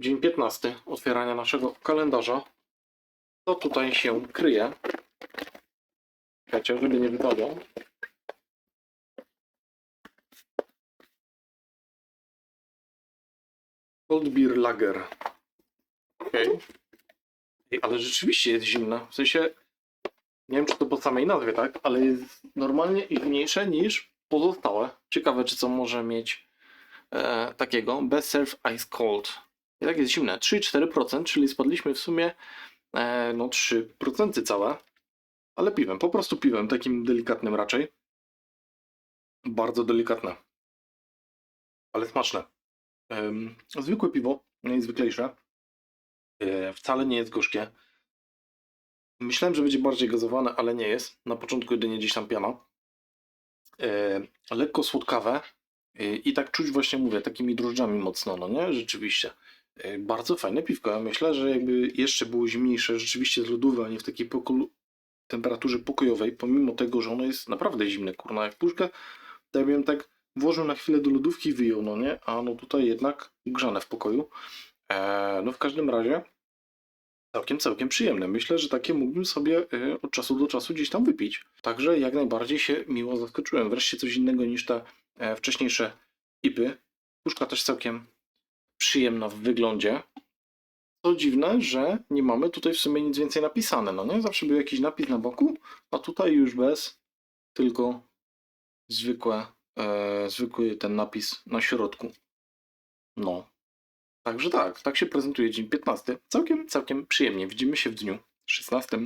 Dzień 15 otwierania naszego kalendarza. Co tutaj się kryje? Czekajcie, żeby nie wypadło. Cold Beer Lager. Okej. Ej, Ale rzeczywiście jest zimna. W sensie, nie wiem czy to po samej nazwie, tak? Ale jest normalnie zimniejsze niż pozostałe. Ciekawe, czy co może mieć e, takiego. Best Serve Ice Cold. I tak jest zimne. 3,4%, czyli spadliśmy w sumie e, no 3% całe. Ale piwem, po prostu piwem, takim delikatnym raczej. Bardzo delikatne. Ale smaczne. Em, zwykłe piwo, najzwyklejsze. E, wcale nie jest gorzkie. Myślałem, że będzie bardziej gazowane, ale nie jest. Na początku jedynie gdzieś tam piana. E, lekko słodkawe. E, I tak czuć właśnie, mówię, takimi drożdżami mocno, no nie? Rzeczywiście. E, Bardzo fajne piwko. Ja myślę, że jakby jeszcze było zimniejsze, rzeczywiście z lodówy, a nie w takiej poko- temperaturze pokojowej, pomimo tego, że ono jest naprawdę zimne, kurna, jak puszkę, to ja bym tak włożył na chwilę do lodówki i wyjął, no nie? A no tutaj jednak grzane w pokoju. E, no w każdym razie całkiem, całkiem przyjemne. Myślę, że takie mógłbym sobie e, od czasu do czasu gdzieś tam wypić. Także jak najbardziej się miło zaskoczyłem. Wreszcie coś innego niż te e, wcześniejsze ipy. Puszka też całkiem przyjemna w wyglądzie. Co dziwne, że nie mamy tutaj w sumie nic więcej napisane, no nie? Zawsze był jakiś napis na boku, a tutaj już bez, tylko zwykłe, e, zwykły ten napis na środku. No. Także tak, tak się prezentuje dzień 15. Całkiem, całkiem przyjemnie. Widzimy się w dniu 16.